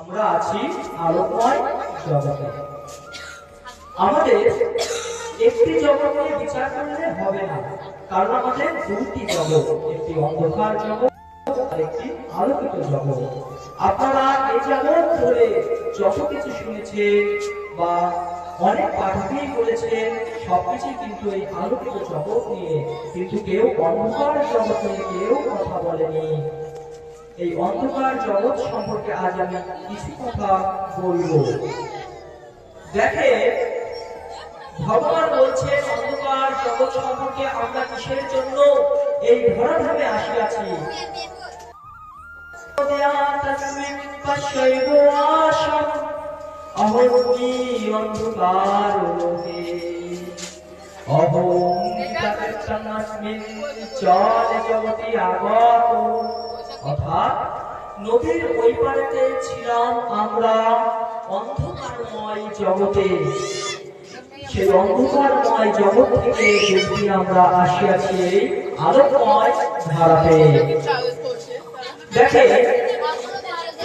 আমরা আছি আলোকময় জগতে। আমাদের একটি জগতে বিচার করলে হবে না, কারণ আমাদের দুটি জগৎ, একটি অন্ধকার জগৎ আলোকিত জগৎ। আপনারা এই জগৎ ধরে যত কিছু শুনেছেন বা অনেক পাঠকেই সবকিছু কিন্তু এই আলোকিত জগৎ নিয়ে। কিন্তু কেউ অন্ধকার জগৎ নিয়ে কেউ কথা বলেনি। এই অন্ধকার জগৎ সম্পর্কে আজ আমি কিছু কথা বলব। দেখে ভগবান বলছেন অন্ধকার জগৎ সম্পর্কে আমরা কিসের জন্য এই ধরাধামে আসিয়াছি? অন্ধকার অহং চল জগতি আগত। অর্থাৎ নদীর ওই পারেতে ছিলাম আমরা, অন্ধকারময় জগতে। সেই অন্ধকারময় জগৎ থেকে যদি আমরা আসিয়াছি আলোকময় ধারাতে। দেখে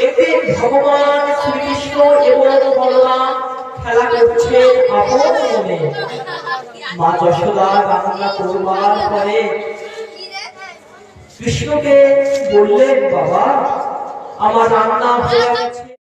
একদিন ভগবান শ্রীকৃষ্ণ এবং বলরাম খেলা করছে আপন মনে। মা যশোদা রান্না করবার পরে কৃষ্ণকে বললেন বাবা আমার রান্না হয়ে গেছে।